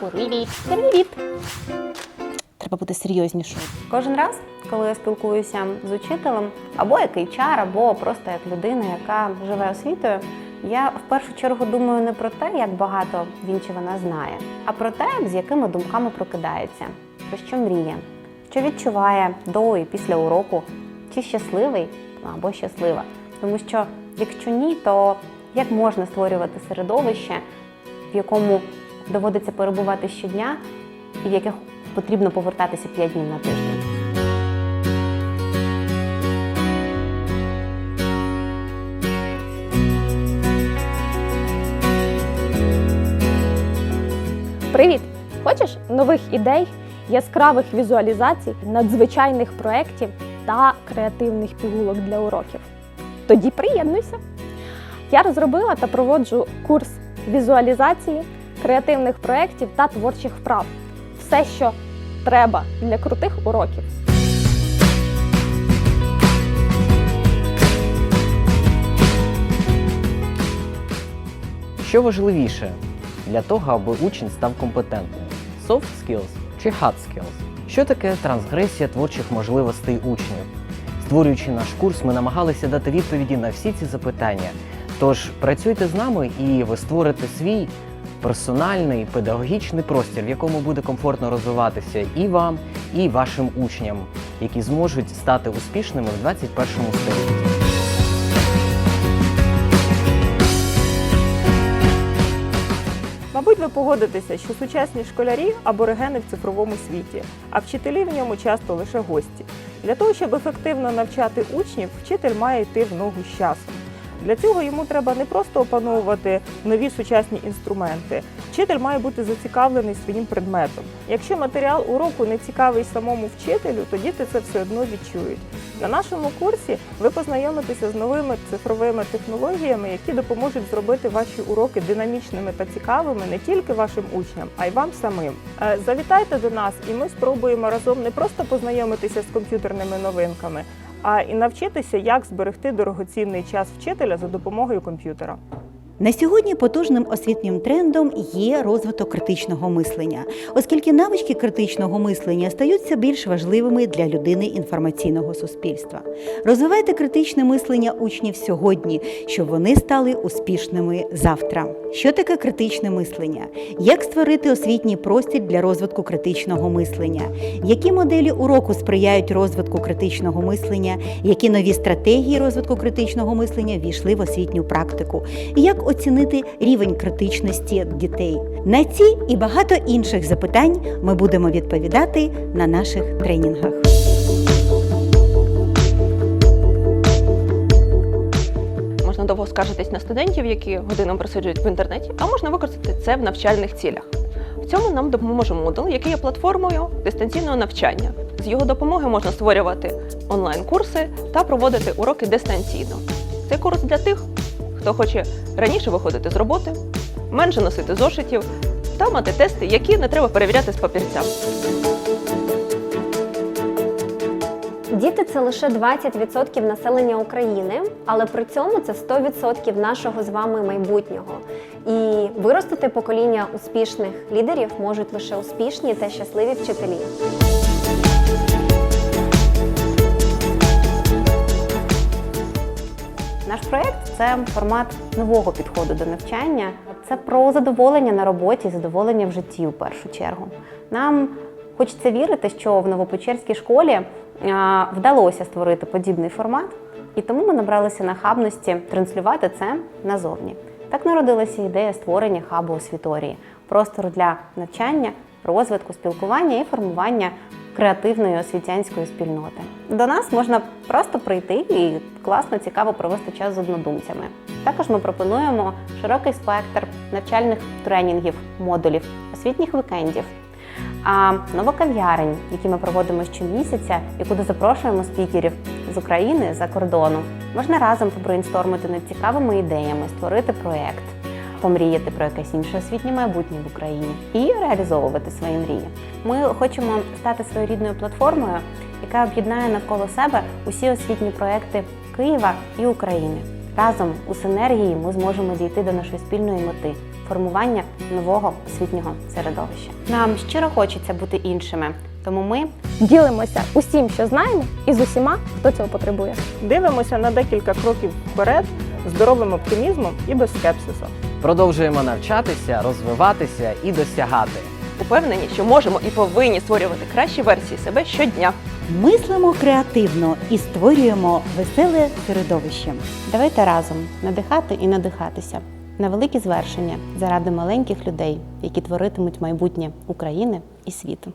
Привіт! Привіт! Треба бути серйознішою. Кожен раз, коли я спілкуюся з учителем, або як HR, або просто як людина, яка живе освітою, я в першу чергу думаю не про те, як багато він чи вона знає, а про те, з якими думками прокидається, про що мріє, що відчуває до і після уроку, чи щасливий або щаслива. Тому що якщо ні, то як можна створювати середовище, в якому доводиться перебувати щодня, і в яких потрібно повертатися 5 днів на тиждень. Привіт! Хочеш нових ідей, яскравих візуалізацій, надзвичайних проєктів та креативних пігулок для уроків? Тоді приєднуйся! Я розробила та проводжу курс візуалізації, креативних проєктів та творчих вправ. Все, що треба для крутих уроків. Що важливіше для того, аби учень став компетентним? Soft skills чи hard skills? Що таке трансгресія творчих можливостей учнів? Створюючи наш курс, ми намагалися дати відповіді на всі ці запитання. Тож працюйте з нами і ви створите свій персональний педагогічний простір, в якому буде комфортно розвиватися і вам, і вашим учням, які зможуть стати успішними в 21 столітті. Мабуть, ви погодитеся, що сучасні школярі аборигени в цифровому світі, а вчителі в ньому часто лише гості. Для того, щоб ефективно навчати учнів, вчитель має йти в ногу з часом. Для цього йому треба не просто опановувати нові сучасні інструменти. Вчитель має бути зацікавлений своїм предметом. Якщо матеріал уроку не цікавий самому вчителю, то діти це все одно відчують. На нашому курсі ви познайомитеся з новими цифровими технологіями, які допоможуть зробити ваші уроки динамічними та цікавими не тільки вашим учням, а й вам самим. Е, Завітайте до нас, і ми спробуємо разом не просто познайомитися з комп'ютерними новинками, а і навчитися, як зберегти дорогоцінний час вчителя за допомогою комп'ютера. На сьогодні потужним освітнім трендом є розвиток критичного мислення, оскільки навички критичного мислення стаються більш важливими для людини інформаційного суспільства. Розвивайте критичне мислення учнів сьогодні, щоб вони стали успішними завтра. Що таке критичне мислення? Як створити освітній простір для розвитку критичного мислення? Які моделі уроку сприяють розвитку критичного мислення? Які нові стратегії розвитку критичного мислення війшли в освітню практику? Як оцінити рівень критичності дітей? На ці і багато інших запитань ми будемо відповідати на наших тренінгах. Можна довго скаржитись на студентів, які годинами просиджують в інтернеті, а можна використати це в навчальних цілях. В цьому нам допоможе Moodle, який є платформою дистанційного навчання. З його допомогою можна створювати онлайн-курси та проводити уроки дистанційно. Цей курс для тих, хто хоче раніше виходити з роботи, менше носити зошитів та мати тести, які не треба перевіряти з папірця. Діти це лише 20% населення України, але при цьому це 100% нашого з вами майбутнього. І виростити покоління успішних лідерів можуть лише успішні та щасливі вчителі. Наш проєкт це формат нового підходу до навчання. Це про задоволення на роботі, задоволення в житті у першу чергу. Нам хочеться вірити, що в Новопечерській школі вдалося створити подібний формат, і тому ми набралися нахабності транслювати це назовні. Так народилася ідея створення хабу освіторії, простору для навчання, розвитку, спілкування і формування креативної освітянської спільноти. До нас можна просто прийти і класно, цікаво провести час з однодумцями. Також ми пропонуємо широкий спектр навчальних тренінгів, модулів, освітніх вікендів. А новокав'ярень, які ми проводимо щомісяця, і куди запрошуємо спікерів з України за кордону, можна разом побрейнстормити над цікавими ідеями, створити проєкт, помріяти про якесь інше освітнє майбутнє в Україні і реалізовувати свої мрії. Ми хочемо стати своєрідною платформою, яка об'єднає навколо себе усі освітні проекти Києва і України. Разом у синергії ми зможемо дійти до нашої спільної мети формування нового освітнього середовища. Нам щиро хочеться бути іншими, тому ми Ділимося усім, що знаємо, і з усіма, хто цього потребує. Дивимося на декілька кроків вперед здоровим оптимізмом і без скепсису. Продовжуємо навчатися, розвиватися і досягати. Упевнені, що можемо і повинні створювати кращі версії себе щодня. Мислимо креативно і створюємо веселе середовище. давайте разом надихати і надихатися на великі звершення заради маленьких людей, які творитимуть майбутнє України і світу.